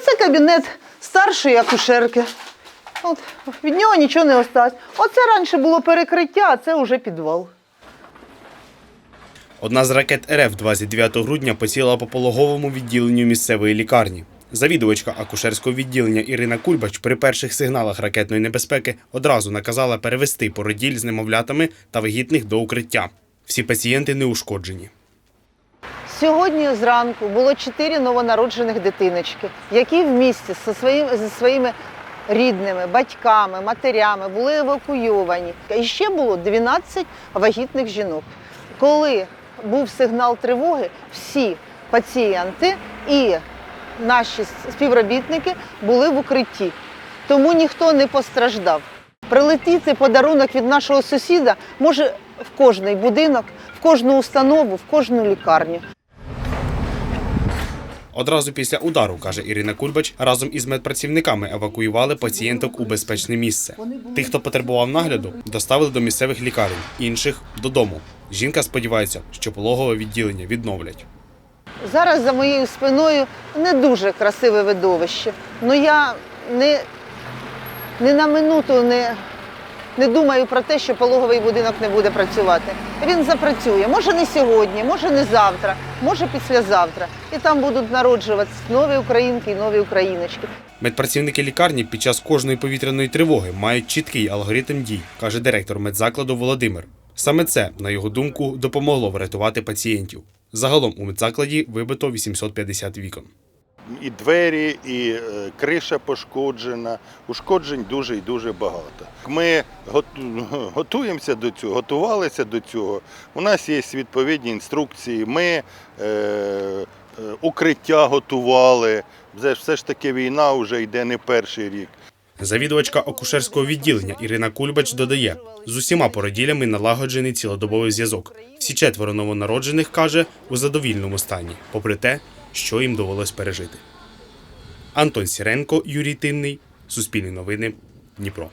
А це кабінет старшої акушерки. От, від нього нічого не осталось. Оце раніше було перекриття, а це вже підвал. Одна з ракет РФ 29 грудня поцілила по пологовому відділенню місцевої лікарні. Завідувачка акушерського відділення Ірина Кульбач при перших сигналах ракетної небезпеки одразу наказала перевести породіль з немовлятами та вагітних до укриття. Всі пацієнти не ушкоджені. Сьогодні зранку було чотири новонароджених дитиночки, які в місті зі своїм, зі своїми рідними, батьками, матерями були евакуйовані. І ще було 12 вагітних жінок. Коли був сигнал тривоги, всі пацієнти і наші співробітники були в укритті, тому ніхто не постраждав. Прилетіти подарунок від нашого сусіда може в кожний будинок, в кожну установу, в кожну лікарню. Одразу після удару, каже Ірина Кульбач, разом із медпрацівниками евакуювали пацієнток у безпечне місце. Тих, хто потребував нагляду, доставили до місцевих лікарень, інших додому. Жінка сподівається, що пологове відділення відновлять. Зараз за моєю спиною не дуже красиве видовище. Ну я не, не на минуту не, не думаю про те, що пологовий будинок не буде працювати. Він запрацює. Може не сьогодні, може не завтра, може післязавтра. І там будуть народжуватися нові українки і нові україночки. Медпрацівники лікарні під час кожної повітряної тривоги мають чіткий алгоритм дій, каже директор медзакладу Володимир. Саме це, на його думку, допомогло врятувати пацієнтів. Загалом у медзакладі вибито 850 вікон. І двері, і е, криша пошкоджена. Ушкоджень дуже і дуже багато. Ми готуємося до цього, готувалися до цього. У нас є відповідні інструкції. Ми е, е, укриття готували. Все все ж таки війна вже йде не перший рік. Завідувачка акушерського відділення Ірина Кульбач додає, з усіма породілями налагоджений цілодобовий зв'язок. Всі четверо новонароджених каже у задовільному стані, попри те, що їм довелось пережити. Антон Сіренко, Юрій Тинний, Суспільні новини, Дніпро.